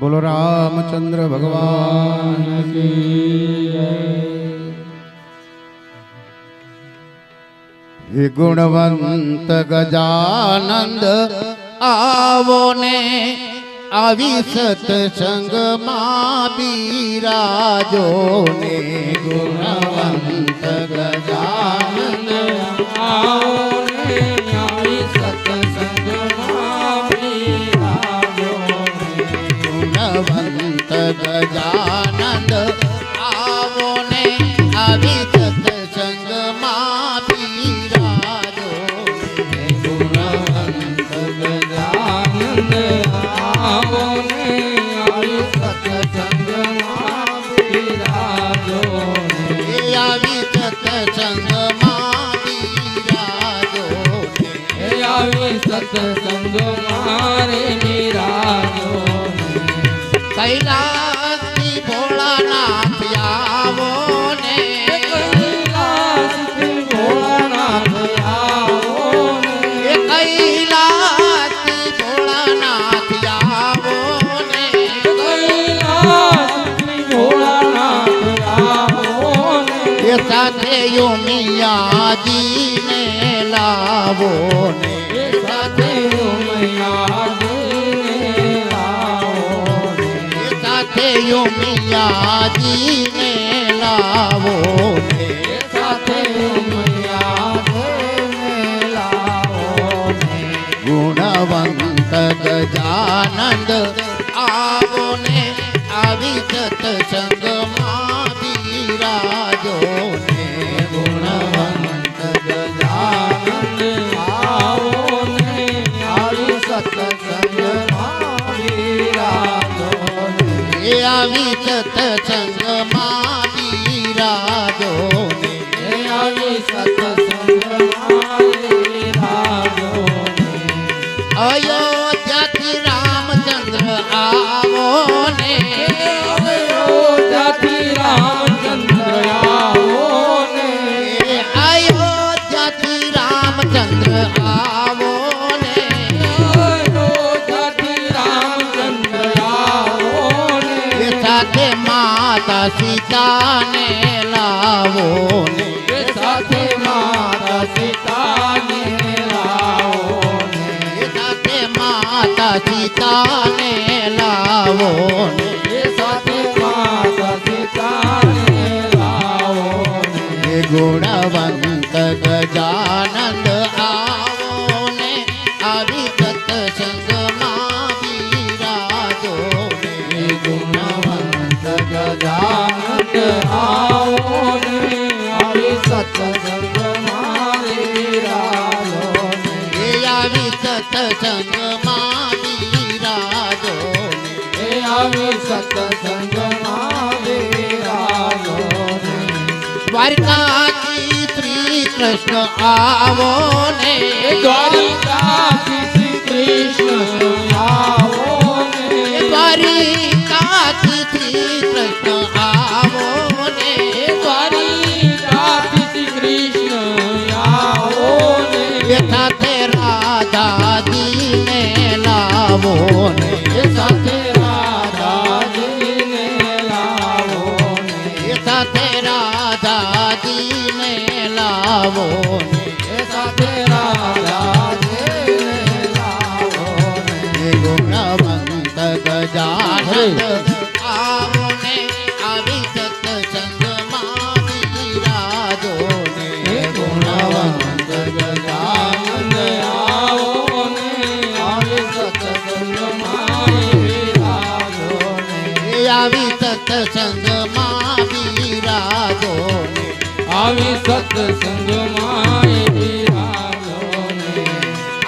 બોલો રામચંદ્ર ભગવાન હે ગુણવંત ગજાનંદ આવો ને આવી સત્સંગમાં બિરાજો ને ગુણવંત ગજાનંદ ગજાનંદ આવો ને આવી સાથે યોમિયાજીને લાવો ને. સાથે ઉમૈયાજીને લાવો ને. સાથે યોમિયાજીને લાવો ને સાથે ઉમૈયાજીને લાવો ને ગુણવંત ગજાનંદ, આવો ને આવી સત્સંગમાં બિરાજો ને. ને એ સીતાને લાવો. ને સાથે માતા સીતાને લાવો. ને સાથે માતા સીતાને લાવો. ને સાથે માતા સીતાને લાવો. ને ગુણવંત ગજાનંદ સત્સંગમાં વિરાજો ને એ આવી સત્સંગમાં વિરાજો ને. દ્વારકાથી શ્રી કૃષ્ણ આવો ને. દ્વારિકાથી શ્રી કૃષ્ણ લાવો ને સાથે રાધાજીને લાવો ને સાથે રાધાજીને લાવો ને સાથે રાધાજીને લાવો ને ગુણવંત ગજાનંદ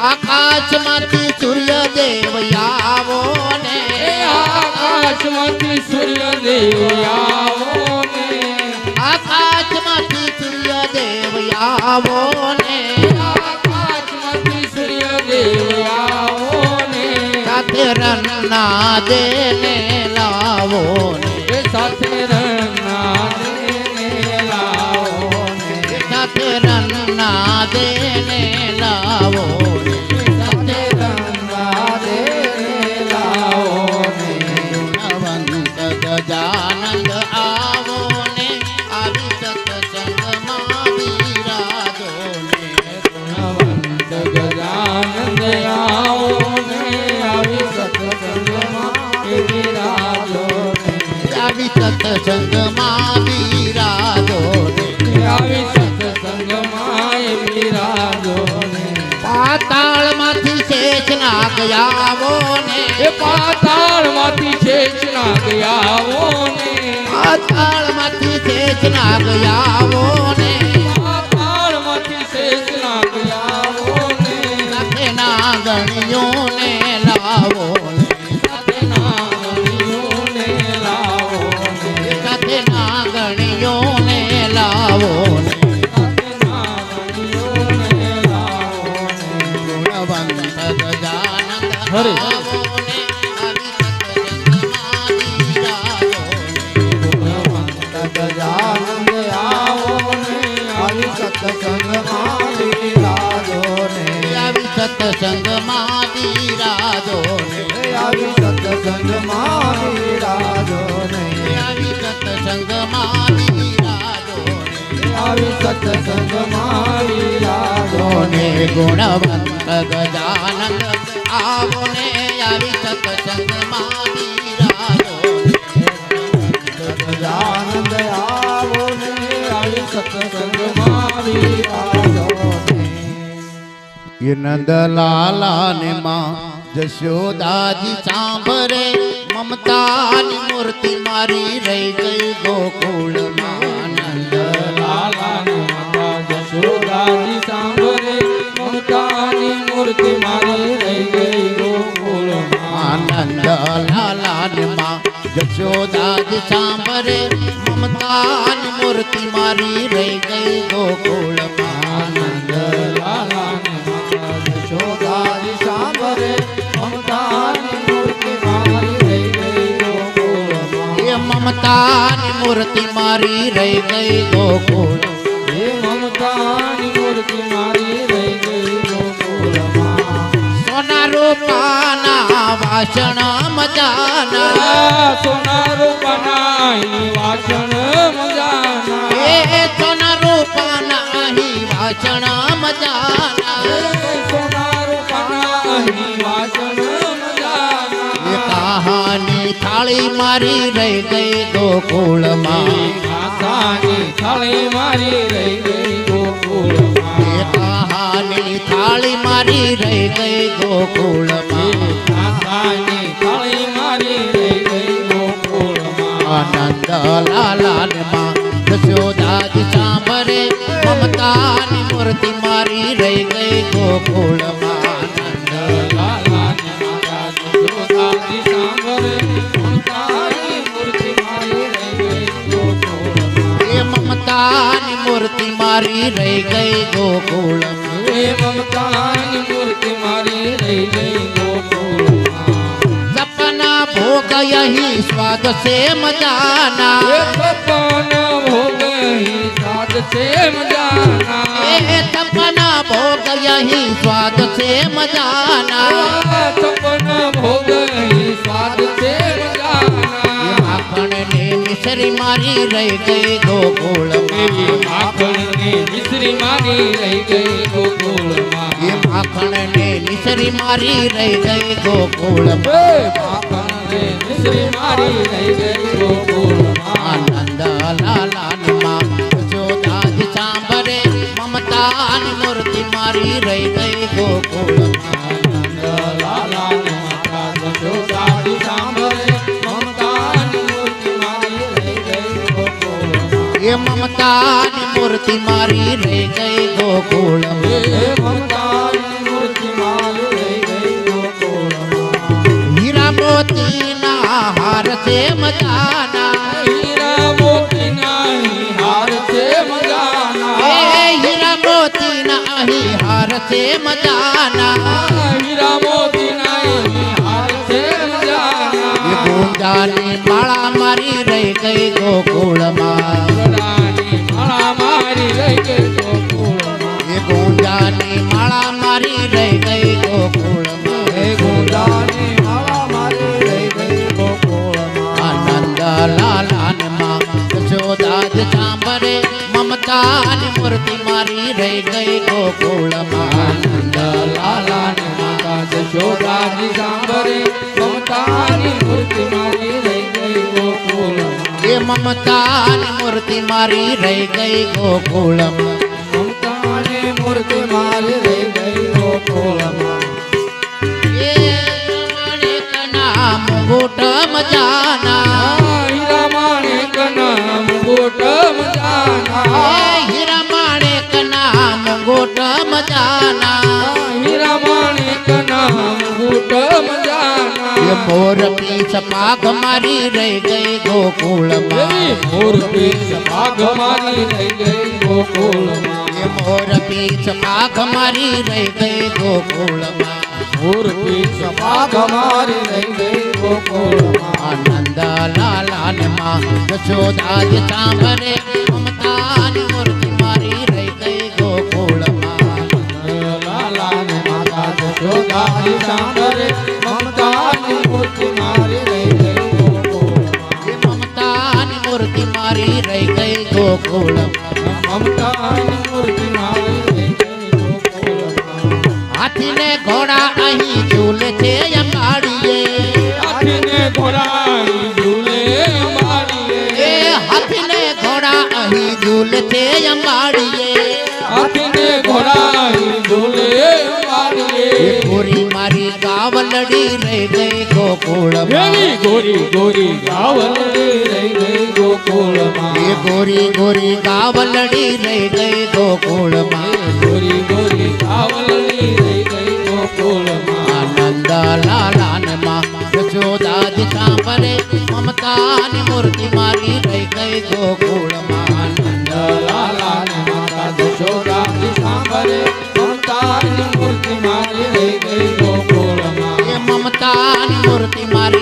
આકાશમાંથી સૂર્યદેવ આવો ને. આકાશમાંથી સૂર્યદેવ આવો ને. આકાશમાંથી સૂર્યદેવ આવો ને. આકાશમાંથી સૂર્યદેવ આવો ને. સાથે રણના દેને લાવો ને. સાથે दे આવો ને. એ પાતાળમાંથી શેષ નાગ આવો ને. પાતાળમાંથી શેષ નાગ આવો ને. સત્સંગમાં બિરાજો ને આવી સત્સંગમાં બિરાજો ને આવી સત્સંગમાં બિરાજો ને ગુણવંત ગજાનંદ આવો ને આવી સત્સંગમાં બિરાજો ગજાનંદ આવો ને આવી સત્સંગમાં મારી ને એ નંદલાલા ને માં જશોદાજી સાંભરે મમતાની મૂર્તિ મારી રહી ગઈ ગોકુળમાં નંદ લાલાને માતા જશોદાજી સાંભળે મમતાની મૂર્તિ મારી રહી ગઈ ગોકુળમાં આનંદ લાલા ને માં જશોદાજી સાંભરે મમતાની મૂર્તિ મારી રહી ગઈ ગોકુળમાં આનંદ લાલાને માતા મમતાની મૂર્તિ મારી રહી ગઈ ગોકુળ. હે મમતાની મૂર્તિ મારી રહી ગઈ ગોકુળમાં. સોના રૂપાના વાસણ મજાના. સોના રૂપાના વાસણ મજાના. હે સોના રૂપાના વાસણ મજાના. સોના રૂપનાઈ વાસણ કહાની થાળી મારી રહી ગઈ ગોકુળમાં આસાની થાળી મારી રહી ગઈ ગોકુળમાં એ કહાની થાળી મારી રહી ગઈ ગોકુળમાં આસાની થાળી મારી રહી ગઈ ગોકુળમાં આનંદ લાલાનમાં સાંભરે મમતાની મૂર્તિ મારી રહી ગઈ ગોકુળમાં મૂર્તિ મારી રહી ગઈ ગોકુળ હે મમતાની મૂર્તિ મારી રહી ગઈ ગોકુળમાં સપના ભોગ અહીં સ્વાદ સે મજાના સપના ભોગ હી સાદ સે મજાના એ સપના ભોગ અહીં સ્વાદ સે મજાના સપના ભોગ સ્વાદ સે મજાના માખણ ને મારી રહી ગઈ ગોકુળમાં એવી માખણ નિસરી મારી રહી ગઈ ગોકુળમાં. એ માખણને નિસરી મારી રહી ગઈ ગોકુળમાં. એ માખણ ને મારી રહી ગઈ ગોકુળમાં. આનંદ લાલાનમાં જોદાજ સાંભળે મમતાની મૂર્તિ મારી રહી ગઈ ગોકુળમાં. એ મમતાની મૂર્તિ મારી રહી ગઈ ગોકુળમાં. હે મમતાની મૂર્તિ મારી રહી ગઈ ગોકુળમાં. હીરા હાર છે મજાના. હીરા મોતી ના હાર છે મજાના. હીરા મોતીના અહીં હાર છે મજાના. હીરા મોતી ના હાર છે મજાના. ગુંજાની માળા મારી રહી ગઈ ગોકુળમાં. મારી રહી ગઈ ગોકુળમાં. એ ગુંજાની માળા મારી રહી ગઈ ગોકુળમાં. હે ગોદાની માળા મારી રહી ગઈ ગોકુળમાં. આનંદ લાલાનમાં જશોદાજ સાંભરે મમતાની મૂર્તિ મારી રહી ગઈ ગોકુળમાં. આનંદ લાલાને જશોદાજી સાંભળે મમતાની મૂર્તિ એ મમતાની મૂર્તિ મારી રહી ગઈ ગોકુળમ. મમતાની મૂર્તિ મારી રહી ગઈ ગોકુળમ. એ કનામ ગોટમ જાના. પાઘ મારી રહી ગઈ ગોકુળમાં. એવી મોર પીછ ભાગ મારી રહી ગઈ ગોકુળમાં. એ મોર પીછ પાઘ મારી રહી ગઈ ગોકુળમાં. મોર પીછ ભાગ મારી રહી ગઈ ગોકુળમાં. આનંદ લાલાને માં જશોદાજ સાંભળે મમતાની મૂર્તિ મારી રહી ગઈ ગોકુળમાં. લાલાને માતા જશોદાની સાંભળે મારી રહી ગઈ ગોકુળમાં ગઈ ગોકુળમાં હાથીને ઘોડા અહીં ઝૂલે છે અંબાડીએ. ઝૂલે એ હાથીને ઘોડા અહીં ઝૂલે છે અંબાડીએ. ગોરી મારી ગાવલડી રહી ગઈ ગોકુળમાં. ગોરી ગોરી ગાવલડી રહી ગઈ ગોકુળમાં. એ ગોરી ગોરી ગાવલડી રહી ગઈ ગોકુળમાં. ગોરી ગોરી ગાવલડી રહી ગઈ ગોકુળમાં. આનંદ લાલાનમાં જશોદાજ સાંભળે મમતાની મૂર્તિ મારી રહી ગઈ ગોકુળમાં.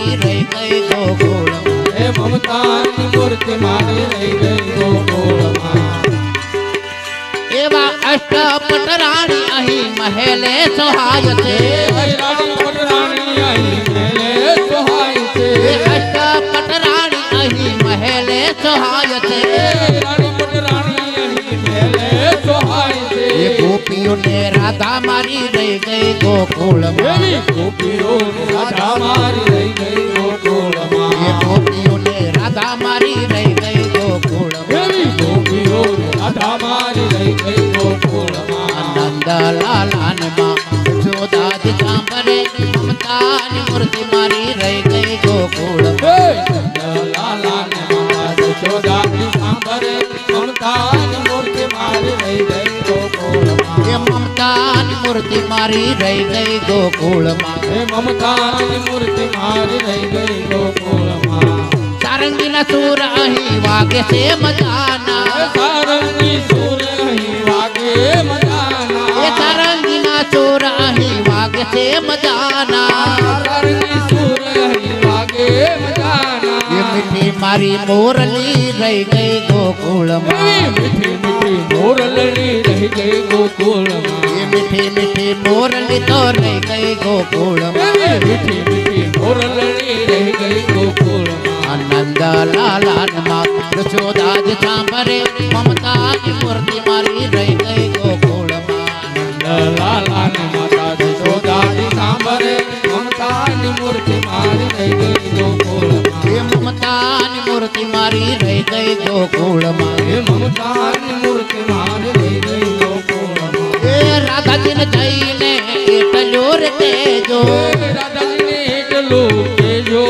મારી રહી ગઈ ગોકુળમાં એ મમતાની મૂર્તિ મારી રહી ગઈ ગોકુળમાં એવા અષ્ટપટ રાણી અહીં મહેલે સહાય છે. રાણી પટરાણી અહીં મેલે સોહાય છે. એ અષ્ટપટ રાણી અહીં મહેલે સહાય છે. ગોપીઓને રાધા મારી રહી ગઈ ગોકુળમાં. એવી ગોપીઓ રાધા મારી રહી ગઈ ગોકુળમાં. ગોપીઓને રાધા મારી રહી ગઈ ગોકુળમાં. એવી રાધા મારી રહી ગઈ ગોકુળમાં. આનંદ લાલાનમાં જોદાજ મમતાની મૂર્તિ મારી રહી ગઈ મમતાની મૂર્તિ મારી રહી એ મમતાની મૂર્તિ મારી રહી ગઈ ગોકુળમાં. હે મમતાની મૂર્તિ મારી રહી ગઈ ગોકુળમાં. સારંગીના સૂર અહીં વાગે છે મજાના. સારંગી સૂર અહીં વાગે મજાના. મજાના સારંગી સૂર અહીં વાગે એ મજાના મીઠી મારી મોરલી રહી ગઈ એવી ગોકુળમાં મીઠી મીઠી મોરલડી રહી ગઈ ગોકુળમાં એ મીઠી મીઠી મોરલી તો રહી ગઈ ગોકુળમાં એવી મીઠી મીઠી મોરલડી રહી ગઈ ગોકુળમાં આનંદ લાલાનમાં જશોદાજ સાંભળે ગઈ ગોકુળમાં હે મમતાની મૂર્તિ મારી રહી ગઈ ગોકુળમાં એ રાધાજીને જઈને એટલું રે તેજો. રાધાજીને એટલું કેજો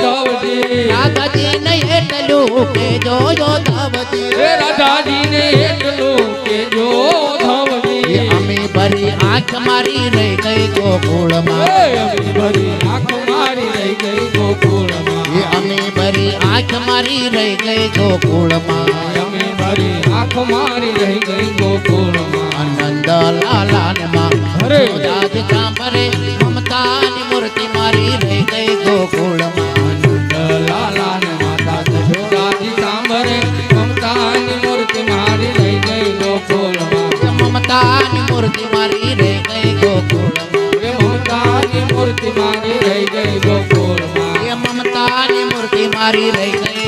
ધવજી. રાધાજીને એટલું કેજો યોધાવજી હે રાધાજીને એટલું એ ધવજી. અમે ભરી આંખ મારી રહી ગઈ ગોકુળમાં અમી ભરી આંખ રહી ગઈ ગોકુળમાં. અમે મારી આંખ મારી રહી ગઈ ગોકુળમાં. અમે મારી આંખ મારી રહી ગઈ ગોકુળમાં. આનંદ લાલાનમાં હરે. રાજ સાંભળે મમતાની મૂર્તિ મારી રહી ગઈ ગોકુળમાં. મારી રહી ગઈ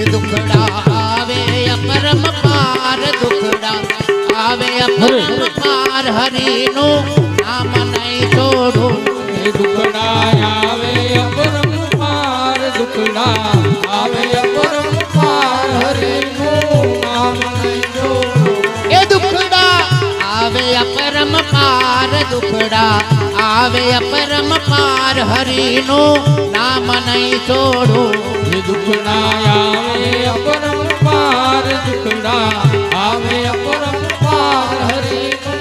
એ દુખડા આવે અપરમ પાર દુખડા. આવે અપરમ પાર હરિનું નામ નહીં છોડું એ દુખડા આવે અપરમ પાર દુખડા. આવે અપરમ પાર હરિનું નામ નહીં જોડું. એ દુખડા આવે અપરમ પાર દુખડા. આવે પરમ પાર હરિનો નામ નહીં છોડો. દુખડા આવે પરમ પાર દુખડા આવે પરમ પાર હરિનો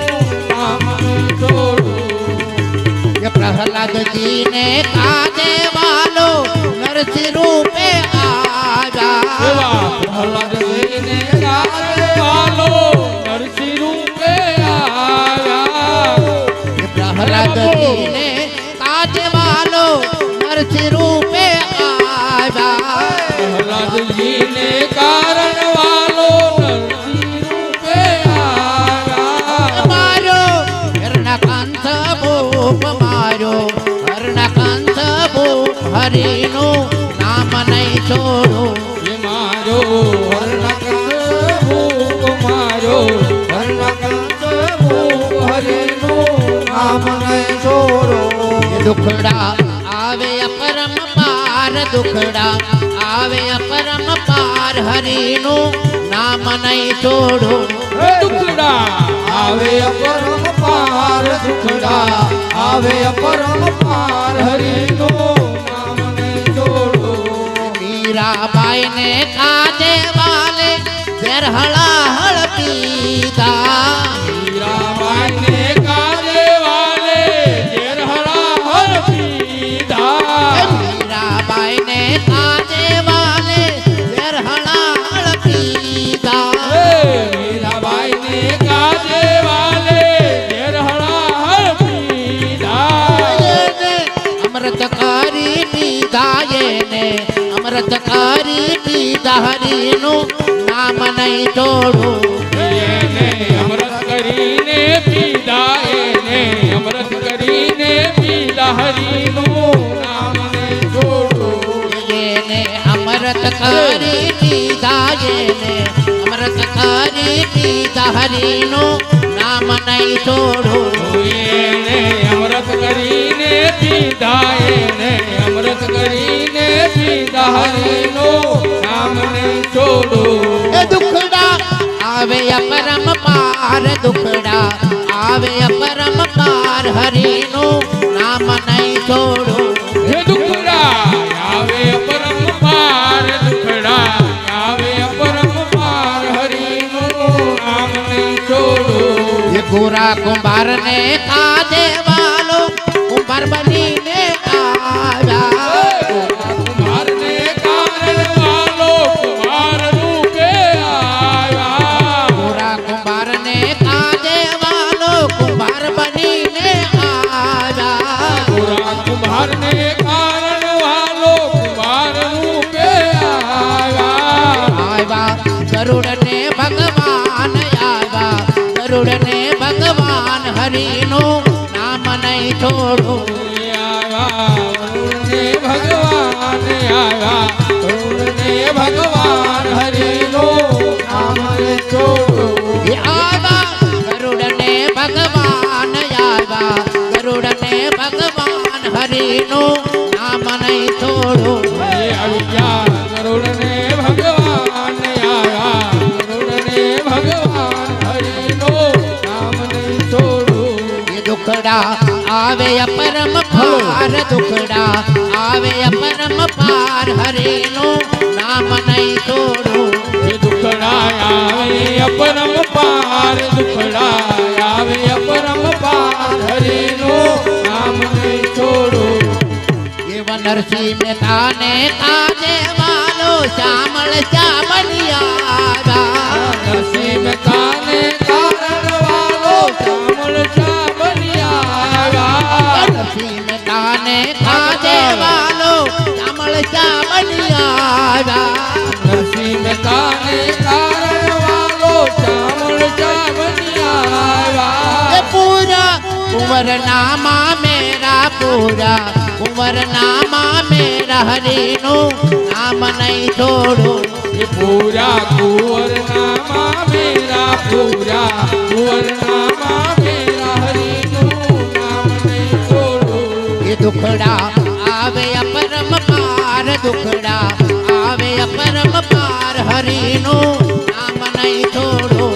પ્રહલાદજી ને કાજે વાલો નરસિંહ રૂપે આજા. પ્રહલાદજી ને કાજે વાલો પ્રભુને કાજવાલો હર્ષ રૂપે આવ્યા. પ્રહલાદજીને કારણ વાલો રૂપે આવ્યા. મારો હરણકાંત ભૂપ મારો હરણકાંત ભૂપ હરિનું નામ નહીં છોડું. दुखड़ा आवे अपरम पार दुखड़ा आवे अपरम पार हरिनो नाम नहीं छोड़ो दुखड़ा आवे अपरम पार दुखड़ा आवे अपरम पार हरिनो नाम नहीं बाई ने खाते वाले हड़ा हड़ पीता। मीरा बाई ने પીધા હરિનું નામ નહીં છોડું એને અમૃત કરીને પીધા એને અમૃત કરીને પીધા હરિનું નામ ને છોડો એને અમૃતકારી પીધા એને અમૃતકારી પીધા હરિનું નામ નહીં છોડું એને અમૃત કરીને પીધા એને અમૃત કરીને પીધા હરિનું નામ ને છોડો એ દુખડા આવે અપરમ પાર દુખડા. આવે અપરમ પાર હરિનું નામ નહીં છોડો. હે નામ નહીં છોડો. કુંભાર ને ખા દેવાલો કુંભાર બની ગરુડ ને ભગવાન આવ્યા ગરુડ ને ભગવાન હરિનું નામ નહીં છોડું. ભગવાન આવ્યા ભગવાન હરિનું નામ છોડું. આવ્યા ગરુડ ને ભગવાન આવ્યા ગરુડ ને ભગવાન હરિનું નામ નહીં છોડું. દુખડા આવે અપરમ પાર દુખડા આવે અપરમ પાર હરેનો નામ નહીં છોડું દુખડા આવે અપરમ પાર દુખડા આવે અપરમ પાર હરેનો નામ નહીં છોડું એવા નરસિંહ મહેતા ને તાજે વાલો શ્યામળ શ્યામલિયા નરસિંહ મહેતા ને તારે સિમટાને ખાજે વાલો ચામળ ચામડિયા સિમટાને કારણ વાલો ચામળ ચામડિયા પૂરા કુંવર નામા મેરા પૂરા કુંવર નામા મેરા હરીનું નામ નહીં છોડું પૂરા કુંવર નામા મેરા પૂરા કુંવર નામા દુખડા આવે અપરમ પાર દુખડા આવે અપરમ પાર હરિનો નામ નહીં થોડો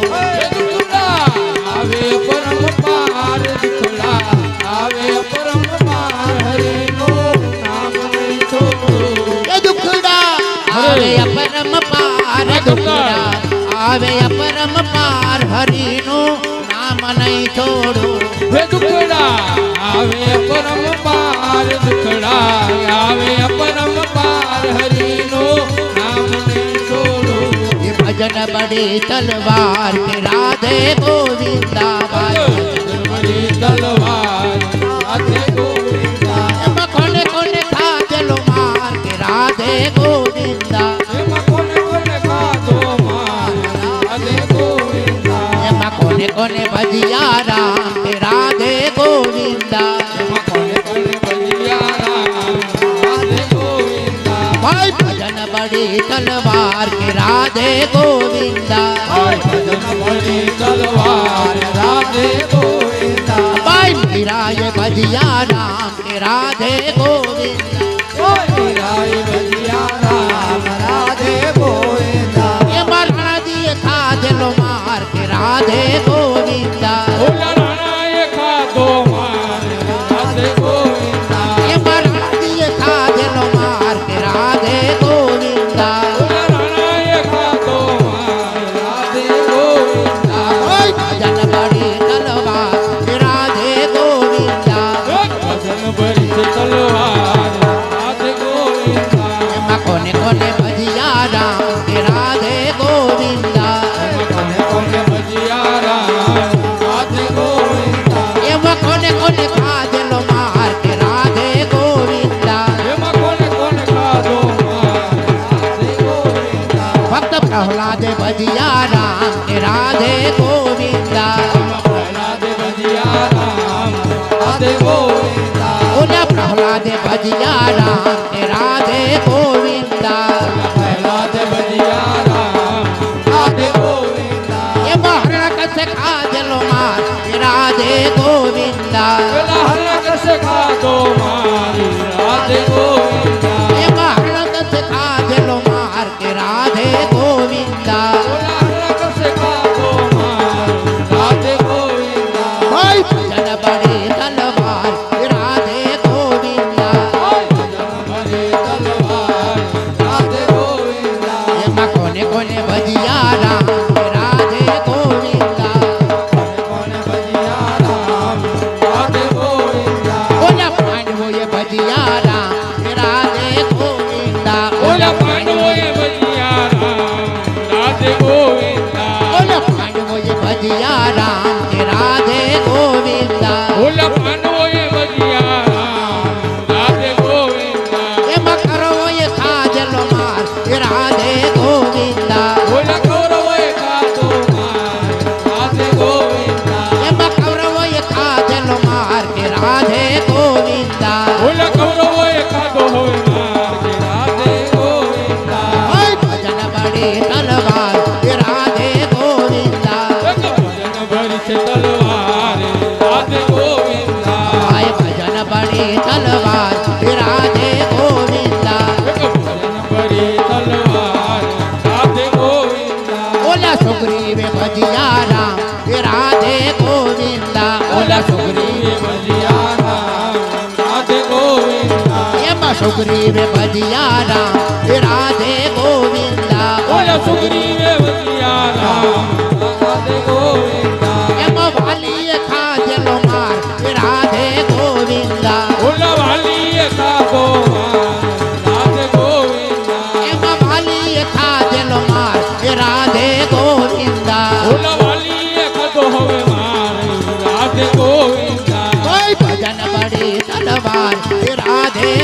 આવે પરમ પાર દુખડા આવે પરમ પાર હરિનો નામ નહીં થોડો દુખડા આવે અપરમ પાર દુખડા. આવે અપરમ પાર હરિનો નામ નહીં થોડો દુખડા. આવે પરમ પાર દુખડા આવે પરમ પાર હરિનો નામ છોડો. ભજન બડી તલવાર રાધે ગોવિંદા તલવાર तलवार के राधे गोविंदा भजन भरी तलवार राधे गोविंदा भाई मेरा ये भजिया नाम के राधे गोविंदा રાધે ભજિયા રામ રાધે ગોવિંદા. રાધે ભજિયા રામ રાધે ગોવિંદા. એ બહરણ કસ કાજલો માર રાધે ગોવિંદા. બહરણ કસ કાજો મારી રાધે ગોવિંદા સુગ્રીવ ભજિયા રામ રાધે ગોવિંદા બોલો સુગ્રીવ ભજિયા રામ રાધે ગોવિંદા. એમાં વાલીએ ખાધેલો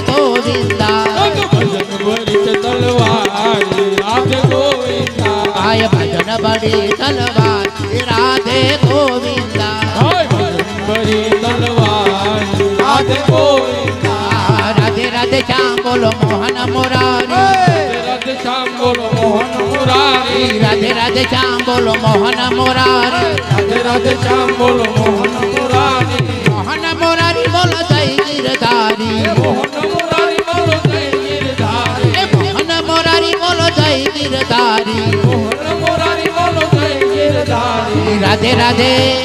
તો જિંદા. ભજન ભરી તલવાર રાધે ગોવિંદા આય ભજન ભરી તલવાર રાધે ગોવિંદા હાય ભજન ભરી તલવાર રાધે ગોવિંદા. રાધે રાધે રાધે શ્યામ બોલો મોહન મોરારી. રાધે રાધે શ્યામ બોલો મોહન મોરારી. રાધે રાધે શ્યામ બોલો મોહન મોરારી મોહન મોરારી બોલો જય ગીરધારી. રાધે રાધે.